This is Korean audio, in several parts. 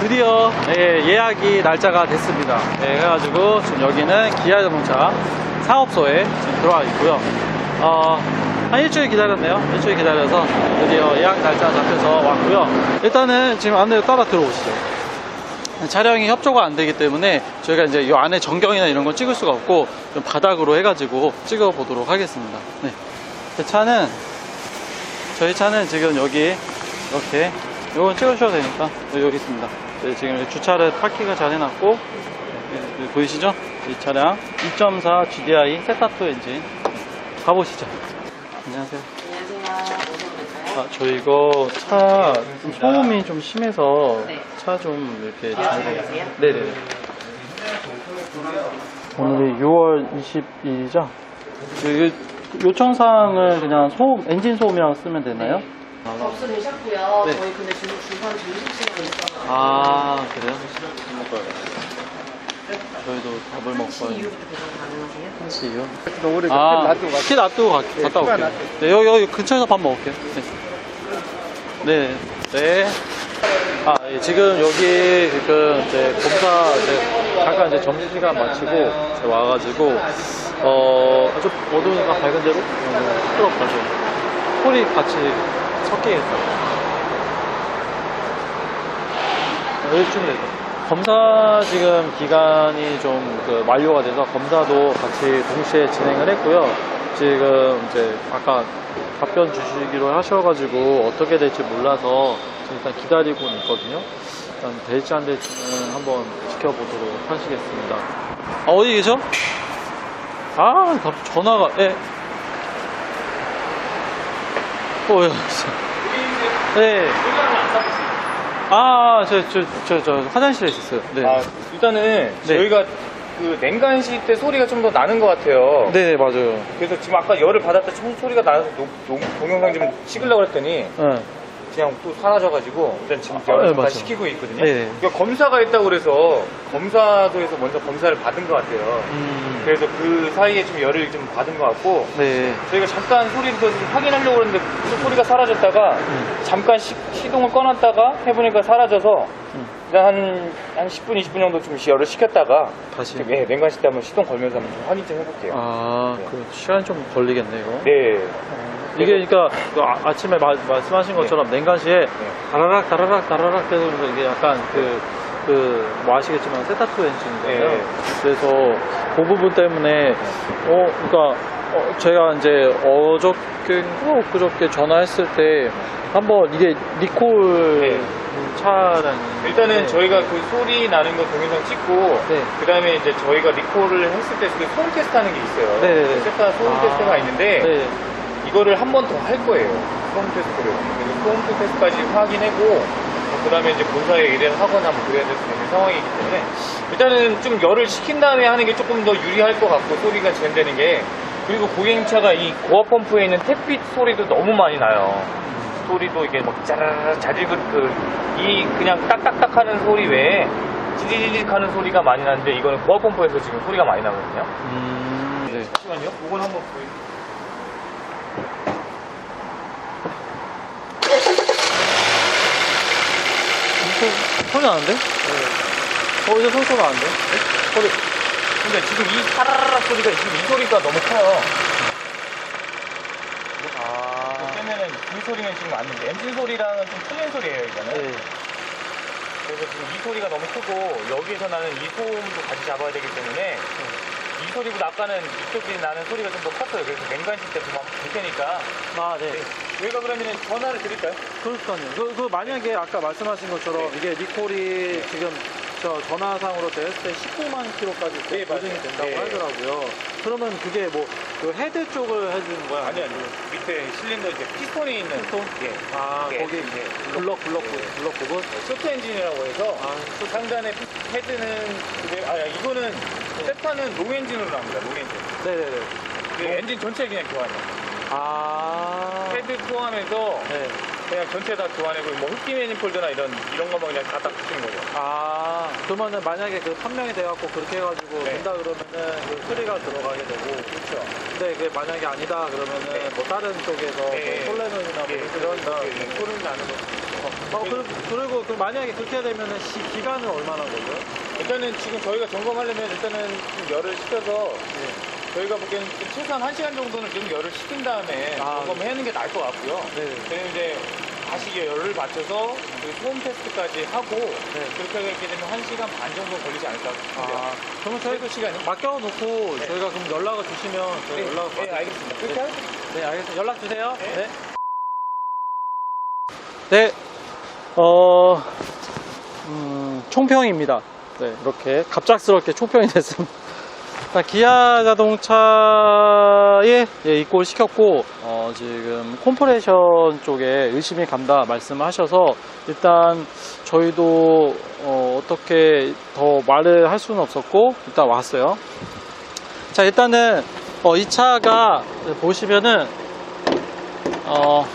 드디어 예, 예약이 날짜가 됐습니다. 예, 그래가지고 지금 여기는 기아 자동차 사업소에 지금 들어와 있고요. 어, 한 일주일 기다렸네요. 일주일 기다려서 드디어 예약 날짜 잡혀서 왔고요. 일단은 지금 안내로 따라 들어오시죠. 촬영이 협조가 안 되기 때문에 저희가 이제 이 안에 전경이나 이런 건 찍을 수가 없고 좀 바닥으로 해가지고 찍어 보도록 하겠습니다. 네. 제 차는 저희 차는 지금 여기 이렇게 이건 찍으셔도 되니까 여기 있습니다. 네, 지금 주차를 파킹을 잘 해놨고 네, 네, 보이시죠? 이 차량 2.4 GDI 세타2 엔진 가보시죠. 안녕하세요. 아, 저 이거 차 좀 소음이 좀 심해서 네. 차 좀 이렇게 기아 잘- 차량이세요? 네네. 오늘이 6월 22일이죠? 그 요청사항을 그냥 소음, 엔진 소음이라고 쓰면 되나요? 아, 접수 되셨고요. 네. 저희 근데 지금 중간 점심 시간에 있어서 아, 그래요? 저희도 밥을 한시 먹고 이후부터 배송 가능하세요? 한시 이요? 너무 오래 아, 놔두고 키 놔두고 가, 네, 갔다 올게요. 놔두고. 네, 여기, 여기 근처에서 밥 먹을게요. 네. 네. 네. 아, 예, 지금 여기 그 이제 검사 이제 잠깐 이제 점심시간 마치고 이제 와가지고 어, 좀 어두우니까 밝은 데로 어, 시끄럽가지고 소리 같이 섞이겠다. 일주일 됐다. 검사 지금 기간이 좀 그 만료가 돼서 검사도 같이 동시에 진행을 했고요. 지금 이제 아까 답변 주시기로 하셔가지고 어떻게 될지 몰라서 일단 기다리고 있거든요. 일단 될지 안 될지는 한번 지켜보도록 하시겠습니다. 아, 어디 계셔? 아, 전화가, 예. 어, 예. 네. 아, 저, 저, 저, 저, 화장실에 있었어요. 네. 아, 일단은 저희가 그 냉간시 때 소리가 좀 더 나는 것 같아요. 네, 맞아요. 그래서 지금 아까 열을 받았다 총 소리가 나서 노- 노- 동영상 좀 찍으려고 했더니 네. 그냥 또 사라져가지고 일단 지금 아, 열을 네, 다 맞아요. 시키고 있거든요. 네. 그러니까 검사가 있다고 그래서 검사소에서 먼저 검사를 받은 것 같아요. 음, 그래서 그 사이에 좀 열을 좀 받은 것 같고 네. 저희가 잠깐 소리를 좀 확인하려고 또 소리가 사라졌다가 음. 잠깐 시, 시동을 꺼놨다가 해보니까 사라져서 음. 한, 한 10분, 20분 정도 좀 열을 식혔다가 다시. 지금 예, 냉간시 때 한번 시동 걸면서 한번 좀 확인 좀 해볼게요. 아, 네. 그 시간이 좀 걸리겠네, 이거. 네. 이게 그러니까 그 아, 침에 말씀하신 것처럼 냉간시에 다라락 다라락 다라락 되면서 이게 약간 그, 그, 뭐 아시겠지만 세타투 엔진이잖아요. 네. 그래서 그 부분 때문에, 어, 그러니까, 어, 제가 이제 어저께인가 엊그저께 전화했을 때 한번 이게 리콜 네. 차량이. 일단은 네. 저희가 그 소리 나는 거 동영상 찍고 네. 그 다음에 이제 저희가 리콜을 했을 때 그 소음 테스트 하는 게 있어요. 네네네. 세타 소음 아. 테스트가 있는데 네. 이거를 한 번 더 할 거예요. 소음 테스트를. 그래서 소음 테스트까지 확인하고 그 다음에 이제 본사에 의뢰를 하거나 뭐 그래야 될 수 있는 상황이기 때문에 일단은 좀 열을 식힌 다음에 하는 게 조금 더 유리할 것 같고 소리가 진행되는 게 그리고 고객차가 이 고압 펌프에 있는 탭빛 소리도 너무 많이 나요. 소리도 이게 막 짜라라 자질그 그이 그냥 딱딱딱 하는 소리 외에 지지직 하는 소리가 많이 나는데 이거는 고압 펌프에서 지금 소리가 많이 나거든요. 음, 네. 잠시만요. 이건 한번 보여. 소- 소리 나는데? 어, 이제 소리 나는데? 소리. 근데 지금 이 타라라라 소리가 지금 이 소리가 너무 커요. 그 소리는 지금 안 나는데 엔진 소리랑은 좀 틀린 소리예요 이거는. 네. 그래서 지금 이 소리가 너무 크고 여기에서 나는 이 소음도 같이 잡아야 되기 때문에 이 소리보다 아까는 이쪽이 나는 소리가 좀 더 컸어요. 그래서 냉간실 때 그만 볼 테니까 아, 네. 저희가 그러면 전화를 드릴까요? 그렇다니요. 그, 그 만약에 아까 말씀하신 것처럼 이게 리콜이 지금 저 전화상으로 됐을 때 19만 킬로까지 네, 보증이 맞아요. 된다고 네. 하더라고요. 그러면 그게 뭐 그 헤드 쪽을 해주는 거야? 아니 아니 밑에 실린더 이제 피스톤이 있는 피스톤? 예. 아 예. 거기 예. 블럭 블럭 예. 블럭 부분? 쇼트 엔진이라고 해서 아그 상단에 헤드는 그게 아 이거는 세타는 롱 엔진으로 나옵니다. 롱 엔진. 네네네. 그 엔진 전체 그냥 교환이에요. 아 헤드 포함해서 네. 그냥 전체 다 교환하고 뭐 흡기 매니폴드나 이런 이런 것만 그냥 다 닦으시는 거죠. 아, 그러면은 만약에 그 판명이 돼갖고 그렇게 해가지고 네. 된다 그러면은 그 수리가 들어가게 되고. 그렇죠. 근데 그게 만약에 아니다 그러면은 뭐 다른 쪽에서 네. 뭐 솔레논이나 뭐 예, 이런 그런 거. 예, 소름 나는 거. 어, 그리고, 그리고 그 만약에 그렇게 되면은 시, 기간은 얼마나 걸려요? 일단은 지금 저희가 점검하려면 일단은 좀 열을 식혀서 저희가 보기에는 좀 최소한 1시간 정도는 좀 열을 식힌 다음에 아. 점검하는 게 나을 것 같고요. 네. 저희는 이제 다시 이게 열을 맞춰서 그 소음 테스트까지 하고 네. 그렇게 하게 되면 1시간 반 정도 걸리지 않을까 싶은데요. 아, 그러면 저희도 시간이? 맡겨놓고 네. 저희가 그럼 연락을 주시면 저희 연락을 네, 알겠습니다. 그렇게 네. 할게요. 네, 알겠습니다. 연락 주세요. 네. 네. 네. 어, 음, 총평입니다. 네, 이렇게 갑작스럽게 총평이 됐습니다. 기아 자동차에 예, 입고를 시켰고, 어, 지금 콤프레션 쪽에 의심이 간다 말씀하셔서, 일단 저희도 어, 떻게 더 말을 할 수는 없었고, 일단 왔어요. 자, 일단은 어, 이 차가 보시면은 어,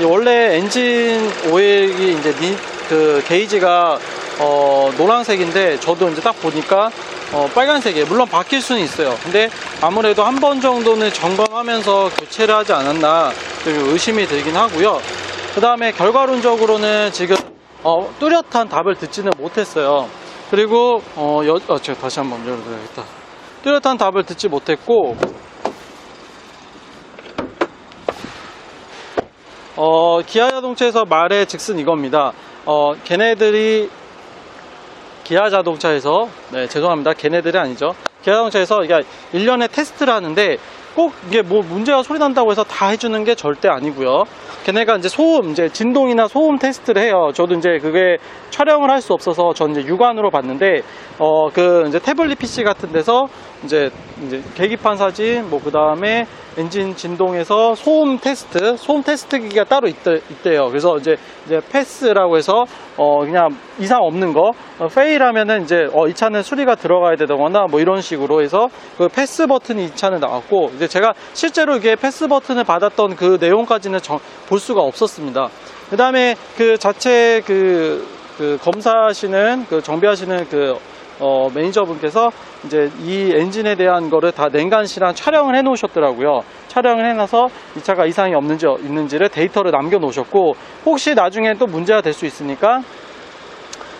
이 원래 엔진 오일이 이제 니- 그 게이지가 어, 노란색인데 저도 이제 딱 보니까 어, 빨간색이에요. 물론 바뀔 수는 있어요. 근데 아무래도 한 번 정도는 점검하면서 교체를 하지 않았나 좀 의심이 들긴 하고요. 그 다음에 결과론적으로는 지금 어, 뚜렷한 답을 듣지는 못했어요. 그리고 어, 여, 어, 제가 다시 한번 열어드려야겠다. 뚜렷한 답을 듣지 못했고 어, 기아 자동차에서 말의 즉슨 이겁니다. 어, 걔네들이 기아 자동차에서 네, 죄송합니다. 걔네들이 아니죠. 기아 자동차에서 이게 1년에 테스트를 하는데 꼭 이게 뭐 문제가 소리 난다고 해서 다 해주는 게 절대 아니고요. 걔네가 이제 소음, 이제 진동이나 소음 테스트를 해요. 저도 이제 그게 촬영을 할 수 없어서 전 이제 육안으로 봤는데 어 그 이제 태블릿 PC 같은 데서 이제 이제 계기판 사진 뭐 그 다음에 엔진 진동에서 소음 테스트, 소음 테스트 기가 따로 있대, 있대요. 그래서 이제 이제 패스라고 해서 어 그냥 이상 없는 거 어, 페일 하면은 이제 어 이 차는 수리가 들어가야 되거나 뭐 이런 식으로 해서 그 패스 버튼이 이 차는 나왔고 이제 제가 실제로 이게 패스 버튼을 받았던 그 내용까지는 정- 볼 수가 없었습니다. 그 다음에 그 자체 그, 그 검사하시는 그 정비하시는 그 어, 매니저분께서 이제 이 엔진에 대한 거를 다 냉간시랑 촬영을 해 놓으셨더라고요. 촬영을 해놔서 이 차가 이상이 없는지 있는지를 데이터를 남겨 놓으셨고 혹시 나중에 또 문제가 될 수 있으니까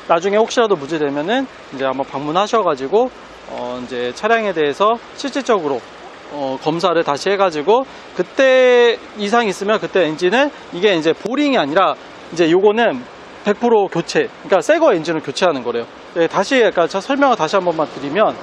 나중에 혹시라도 문제되면은 이제 한번 방문하셔가지고 어 이제 차량에 대해서 실질적으로 어 검사를 다시 해가지고 그때 이상 있으면 그때 엔진을 이게 이제 보링이 아니라 이제 요거는 100% 교체 그러니까 새거 엔진을 교체하는 거래요 네, 다시 그러니까 저 설명을 다시 한 번만 드리면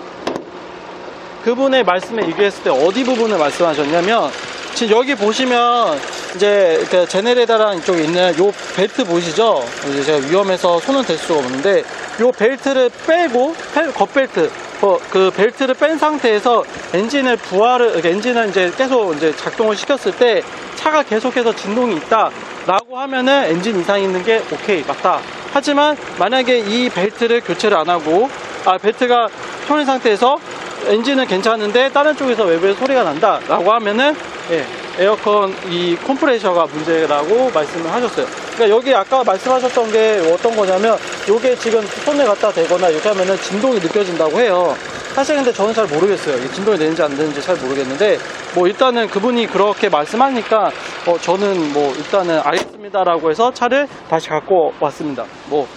그분의 말씀에 얘기했을 때 어디 부분을 말씀하셨냐면 지금 여기 보시면 이제 그 제네레다랑 이쪽에 있는 요 벨트 보이시죠? 이제 제가 위험해서 손은 댈 수가 없는데 요 벨트를 빼고 펠- 겉벨트 어, 그 벨트를 뺀 상태에서 엔진을 부하를 엔진을 이제 계속 이제 작동을 시켰을 때 차가 계속해서 진동이 있다라고 하면은 엔진 이상 있는 게 오케이 맞다. 하지만 만약에 이 벨트를 교체를 안 하고 아 벨트가 편인 상태에서 엔진은 괜찮은데 다른 쪽에서 외부에 소리가 난다 라고 하면은 예, 에어컨 이 컴프레셔가 문제라고 말씀을 하셨어요. 그러니까 여기 아까 말씀하셨던 게 어떤 거냐면 요게 지금 손에 갖다 대거나 이렇게 하면은 진동이 느껴진다고 해요 사실 근데 저는 잘 모르겠어요 이게 진동이 되는지 안 되는지 잘 모르겠는데 뭐 일단은 그분이 그렇게 말씀하니까 어, 저는 뭐 일단은 알겠습니다 라고 해서 차를 다시 갖고 왔습니다 뭐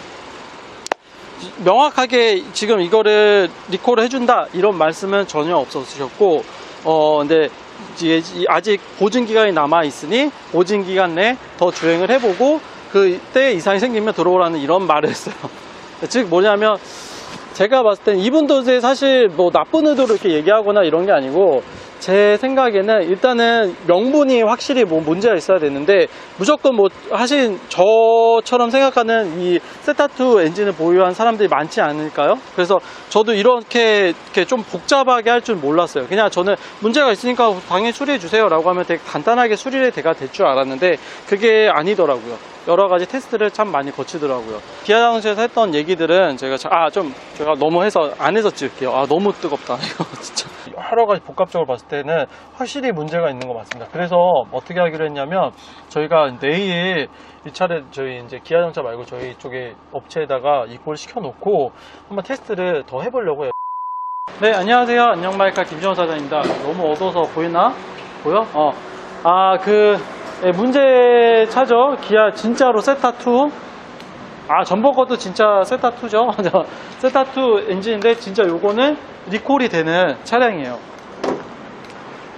명확하게 지금 이거를 리콜을 해준다 이런 말씀은 전혀 없었으셨고 어 근데 아직 보증 기간이 남아 있으니 보증 기간 내더 주행을 해보고 그때 이상이 생기면 들어오라는 이런 말을 했어요. 즉 뭐냐면 제가 봤을 땐 이분도 이제 사실 뭐 나쁜 의도로 이렇게 얘기하거나 이런 게 아니고 제 생각에는 일단은 명분이 확실히 뭐 문제가 있어야 되는데 무조건 뭐 하신 저처럼 생각하는 이 세타2 엔진을 보유한 사람들이 많지 않을까요? 그래서 저도 이렇게, 이렇게 좀 복잡하게 할 줄 몰랐어요. 그냥 저는 문제가 있으니까 당연히 수리해 주세요 라고 하면 되게 간단하게 수리를 제가 될 줄 알았는데 그게 아니더라고요. 여러 가지 테스트를 참 많이 거치더라고요. 기아 자동차에서 했던 얘기들은 제가 자- 아, 좀 제가 너무 해서 안 해서 찍을게요. 아, 너무 뜨겁다. 이거 진짜. 여러 가지 복합적으로 봤을 때는 확실히 문제가 있는 것 같습니다. 그래서 어떻게 하기로 했냐면 저희가 내일 이 차를 저희 이제 기아 자동차 말고 저희 쪽에 업체에다가 입고를 시켜놓고 한번 테스트를 더 해보려고 해요. 네, 안녕하세요. 안녕마이카 김정호 사장입니다. 너무 어두워서 보이나? 보여? 어. 아, 그, 예, 문제 차죠? 기아 진짜로 세타2. 아, 전번 것도 진짜 세타2죠? 세타2 엔진인데, 진짜 요거는 리콜이 되는 차량이에요.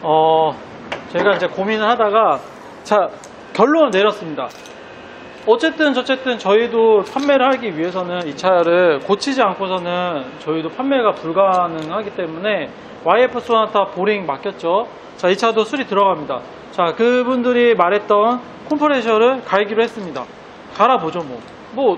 어, 제가 이제 고민을 하다가, 자, 결론을 내렸습니다. 어쨌든 저쨌든 저희도 판매를 하기 위해서는 이 차를 고치지 않고서는 저희도 판매가 불가능하기 때문에 YF 소나타 보링 맡겼죠. 자, 이 차도 수리 들어갑니다. 자, 그분들이 말했던 컴프레셔를 갈기로 했습니다. 갈아보죠, 뭐. 뭐,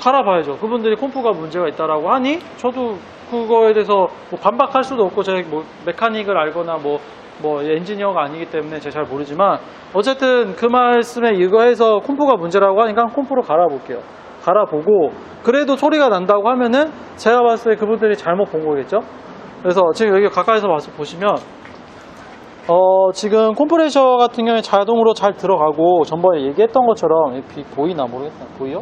갈아봐야죠. 그분들이 콤프가 문제가 있다라고 하니 저도 그거에 대해서 뭐 반박할 수도 없고 제가 뭐 메카닉을 알거나 뭐, 뭐 엔지니어가 아니기 때문에 제가 잘 모르지만 어쨌든 그 말씀에 이거 해서 콤프가 문제라고 하니까 콤프로 갈아볼게요. 갈아보고 그래도 소리가 난다고 하면은 제가 봤을 때 그분들이 잘못 본 거겠죠? 그래서 지금 여기 가까이서 와서 보시면 어, 지금 콤프레셔 같은 경우에 자동으로 잘 들어가고 전번에 얘기했던 것처럼 이빛 보이나 모르겠다. 보여?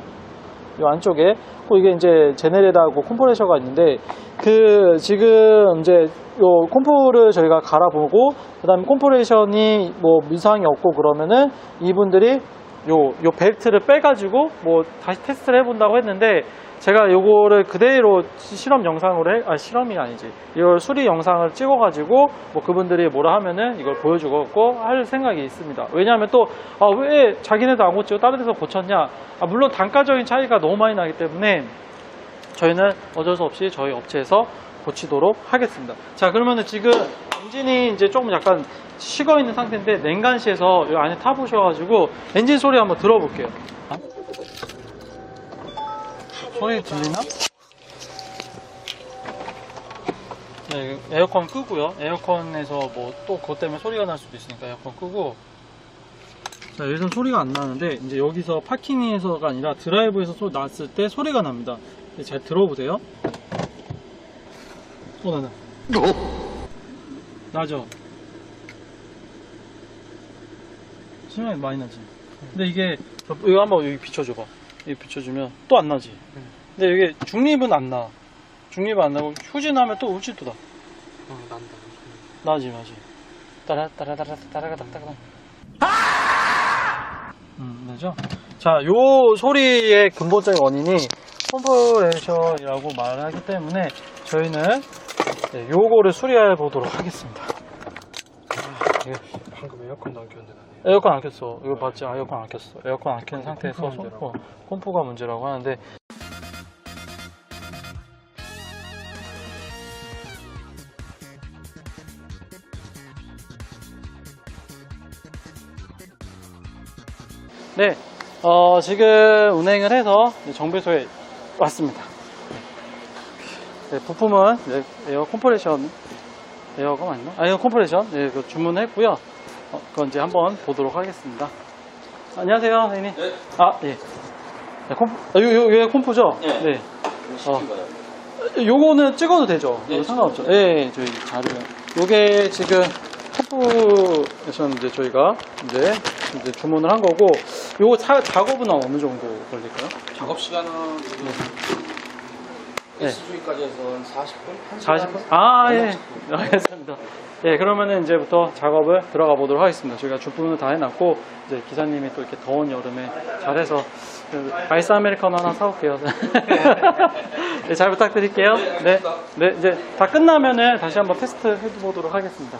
이 안쪽에 또 이게 이제 제네레다고 콤프레셔가 있는데 그 지금 이제 요 콤프를 저희가 갈아보고 그다음에 콤프레션이 뭐 이상이 없고 그러면은 이분들이 요, 요 벨트를 빼가지고 뭐 다시 테스트를 해본다고 했는데 제가 요거를 그대로 시- 실험 영상으로 해, 아 실험이 아니지 이걸 수리 영상을 찍어가지고 뭐 그분들이 뭐라 하면은 이걸 보여주고 할 생각이 있습니다. 왜냐하면 또 아 왜 자기네도 안 고치고 다른 데서 고쳤냐? 아 물론 단가적인 차이가 너무 많이 나기 때문에 저희는 어쩔 수 없이 저희 업체에서 고치도록 하겠습니다. 자, 그러면은 지금 엔진이 이제 조금 약간 식어 있는 상태인데 냉간시에서 이 안에 타보셔가지고 엔진 소리 한번 들어볼게요. 어? 소리 들리나? 네, 에어컨 끄고요. 에어컨에서 뭐 또 그것 때문에 소리가 날 수도 있으니까 에어컨 끄고. 자, 여기서 소리가 안 나는데 이제 여기서 파킹에서가 아니라 드라이브에서 났을 때 소리가 납니다. 잘 들어보세요. 어, 나나. 나죠? 심하게 많이 나지. 근데 이게, 이거 한번 여기 비춰줘봐. 여기 비춰주면 또 안 나지. 근데 이게 중립은 안 나. 중립은 안 나고 후진하면 또 울지 또 나. 어, 난다. 나지, 나지. 따라, 따라, 따라, 따라가, 따라가. 음, 나죠? 자, 요 소리의 근본적인 원인이 컴프레셔라고 말을 하기 때문에 저희는 네, 요거를 수리해 보도록 하겠습니다. 아, 방금 에어컨도 안 켰는데. 에어컨 안 켰어. 이거 봤지? 아, 에어컨 안 켰어. 에어컨 안 켠 상태에서 컴프가 손- 문제라고? 하는데 네, 어, 지금 운행을 해서 정비소에 왔습니다. 네, 부품은 네, 에어 컴프레션 에어가 맞나? 아, 에어 컴프레션 네, 그 주문했고요. 어, 그건 이제 한번 보도록 하겠습니다. 안녕하세요, 선생님. 네. 아, 예. 네, 콤, 아, 요, 요, 요 콤프죠? 네. 네. 시킨 어. 요거는 찍어도 되죠? 네, 이거 상관없죠? 예, 예, 저희 자료. 요게 지금 컴프에서 이제 저희가 이제, 이제 주문을 한 거고, 요거 차- 작업은 어느 정도 걸릴까요? 작업 시간은 네. SUV까지 해서 한 40분? 40분? 아, 예. 알겠습니다. 예, 그러면은 이제부터 작업을 들어가 보도록 하겠습니다. 저희가 주문을 다 해놨고, 이제 기사님이 또 이렇게 더운 여름에 잘해서 그 아이스 아메리카노 하나 사올게요. 네, 잘 부탁드릴게요. 네. 네, 이제 다 끝나면은 다시 한번 테스트 해보도록 하겠습니다.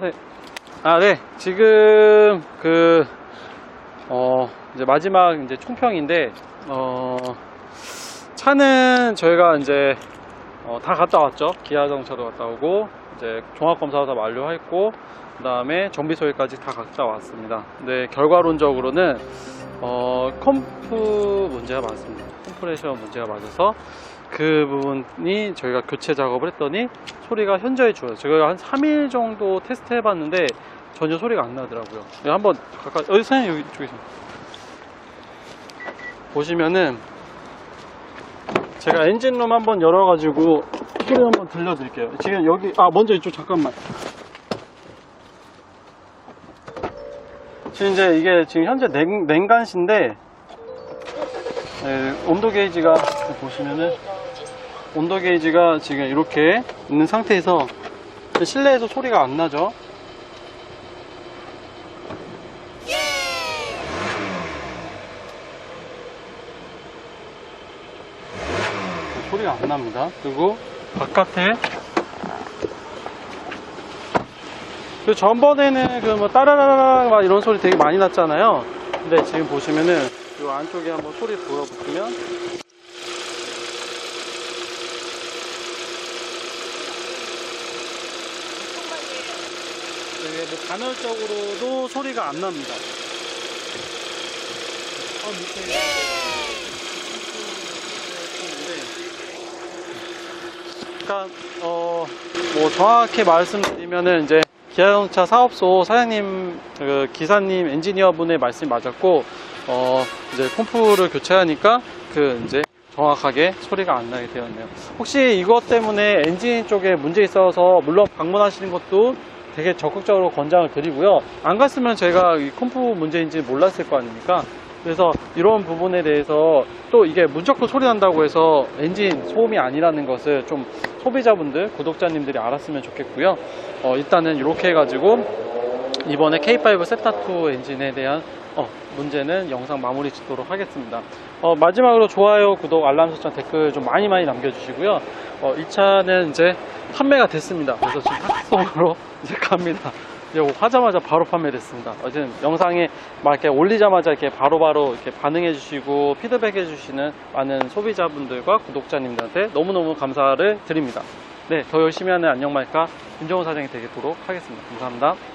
네. 아, 네. 지금 그, 어, 이제 마지막 이제 총평인데, 어, 차는 저희가 이제, 어, 다 갔다 왔죠. 기아 자동차도 갔다 오고, 이제 종합검사도 다 완료했고, 그 다음에 정비 소리까지 다 갔다 왔습니다. 근데 결과론적으로는, 어, 컴프 문제가 많습니다. 컴프레셔 문제가 많아서, 그 부분이 저희가 교체 작업을 했더니 소리가 현저히 줄어요. 제가 한 3일 정도 테스트 해봤는데 전혀 소리가 안 나더라고요. 네, 한번 가까이, 어디 선생님 여기 쪽에 있습니다. 보시면은 제가 엔진룸 한번 열어가지고 소리 한번 들려드릴게요. 지금 여기, 아, 먼저 이쪽 잠깐만. 지금 이제 이게 지금 현재 냉, 냉간시인데 네, 온도 게이지가 보시면은 온도 게이지가 지금 이렇게 있는 상태에서 실내에서 소리가 안 나죠. 소리가 안 납니다. 그리고 바깥에 그 전번에는 그 뭐 따라라라 막 이런 소리 되게 많이 났잖아요. 근데 지금 보시면은 이 안쪽에 한번 소리 들어보시면 되게 뭐 간헐적으로도 소리가 안 납니다. 어, 밑에 그러니까 어, 뭐 정확히 말씀드리면은 이제 기아자동차 사업소 사장님, 그 기사님, 엔지니어분의 말씀이 맞았고 어, 이제 펌프를 교체하니까 그 이제 정확하게 소리가 안 나게 되었네요. 혹시 이것 때문에 엔진 쪽에 문제 있어서 물론 방문하시는 것도 되게 적극적으로 권장을 드리고요. 안 갔으면 제가 이 컴프 문제인지 몰랐을 거 아닙니까? 그래서 이런 부분에 대해서 또 이게 무조건 소리 난다고 해서 엔진 소음이 아니라는 것을 좀 소비자분들, 구독자님들이 알았으면 좋겠고요. 어, 일단은 이렇게 해가지고 이번에 K5 세타2 엔진에 대한 어, 문제는 영상 마무리 짓도록 하겠습니다. 어, 마지막으로 좋아요, 구독, 알람 설정, 댓글 좀 많이 많이 남겨주시고요. 어, 이 차는 이제 판매가 됐습니다. 그래서 지금 탁송으로 이제 갑니다. 이거 하자마자 바로 판매됐습니다. 어쨌든 영상에 막 이렇게 올리자마자 이렇게 바로 바로 이렇게 반응해 주시고 피드백 해 주시는 많은 소비자분들과 구독자님들한테 너무너무 감사를 드립니다. 네, 더 열심히 하는 안녕말까 김정우 사장이 되도록 하겠습니다. 감사합니다.